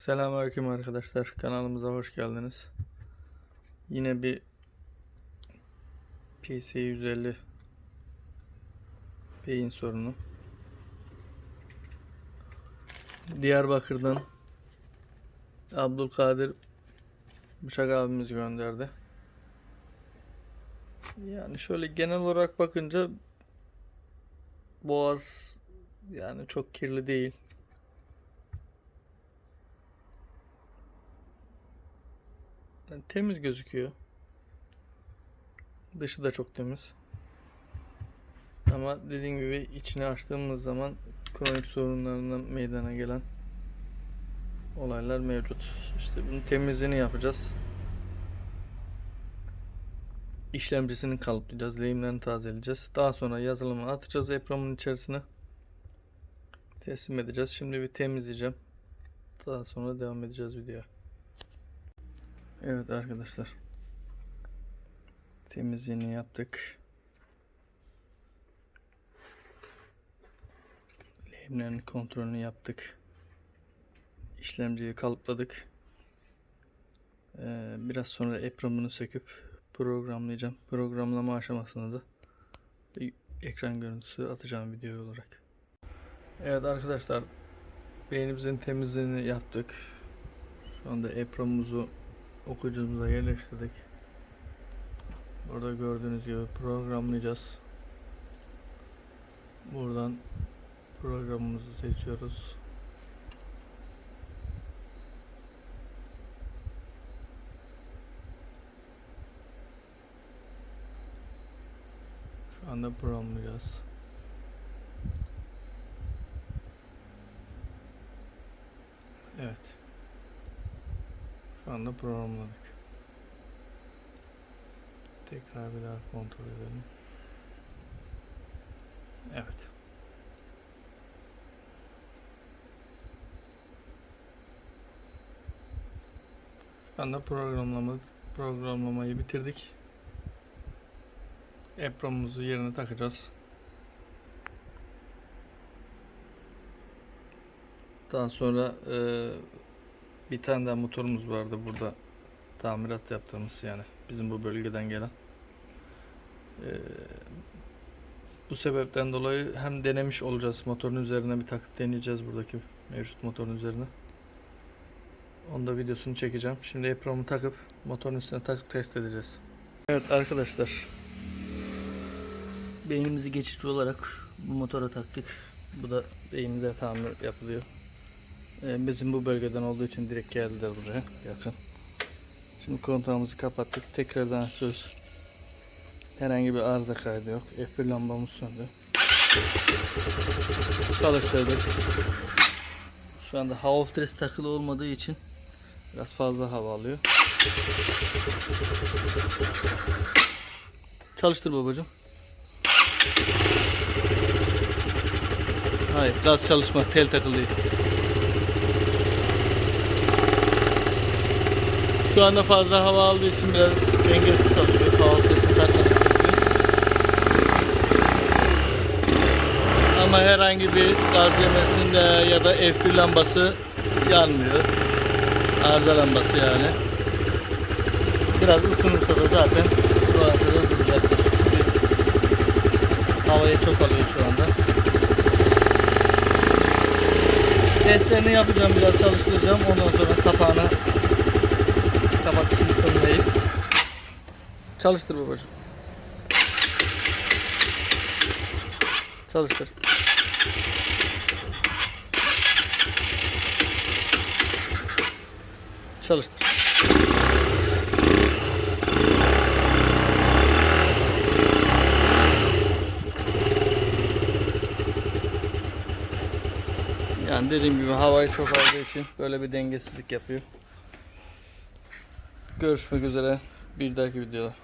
Selamünaleyküm arkadaşlar. Kanalımıza hoş geldiniz. Yine bir PC 150 beyin sorunu. Diyarbakır'dan Abdülkadir Bıçak abimiz gönderdi. Yani şöyle genel olarak bakınca boğaz yani çok kirli değil. Yani temiz gözüküyor. Dışı da çok temiz. Ama dediğim gibi içini açtığımız zaman kronik sorunlarından meydana gelen olaylar mevcut. İşte bunun temizliğini yapacağız. İşlemcisini kalıplayacağız, lehimlerini tazeleyeceğiz. Daha sonra yazılımı atacağız EPROM'un içerisine. Teslim edeceğiz. Şimdi bir temizleyeceğim. Daha sonra devam edeceğiz videoya. Evet arkadaşlar. Temizliğini yaptık. Lehimlerin kontrolünü yaptık. İşlemciyi kalıpladık. Ee, biraz sonra EPROM'unu söküp programlayacağım. Programlama aşamasında da ekran görüntüsü atacağım video olarak. Evet arkadaşlar beynimizin temizliğini yaptık. Şu anda EPROM'umuzu okuyucumuza yerleştirdik. Burada gördüğünüz gibi programlayacağız. Buradan programımızı seçiyoruz. Şu anda programlayacağız. Evet. Şu anda programladık. Tekrar bir daha kontrol edelim. Evet. Şu anda programlama programlamayı bitirdik. EPROM'umuzu yerine takacağız. Daha sonra eee bir tane daha motorumuz vardı burada tamirat yaptığımız yani bizim bu bölgeden gelen. Ee, bu sebepten dolayı hem denemiş olacağız motorun üzerine bir takıp deneyeceğiz buradaki mevcut motorun üzerine. Onu da videosunu çekeceğim. Şimdi EPROM'u takıp motorun üstüne takıp test edeceğiz. Evet arkadaşlar. Beynimizi geçici olarak bu motora taktık. Bu da beynimize tamir yapılıyor. Ee, bizim bu bölgeden olduğu için direkt geldiler buraya yakın. Şimdi kontağımızı kapattık. Tekrardan açıyoruz. Herhangi bir arıza kaydı yok. F1 lambamız söndü. Çalıştırdık. Şu anda hava filtresi takılı olmadığı için biraz fazla hava alıyor. Çalıştır babacığım. Hayır gaz çalışma tel takılı Şu anda fazla hava aldığı için biraz dengesiz çalışıyor. Hava takmak gerekiyor. Ama herhangi bir gaz yemesinde ya da F1 lambası yanmıyor. Arıza lambası yani. Biraz ısınırsa da zaten bu arkada duracaktır. Havayı çok alıyor şu anda. Testlerini yapacağım biraz çalıştıracağım. Ondan sonra kapağını Çalıştır babacığım. Çalıştır. Çalıştır. Yani dediğim gibi havayı çok aldığı için böyle bir dengesizlik yapıyor. Görüşmek üzere bir dahaki videoda.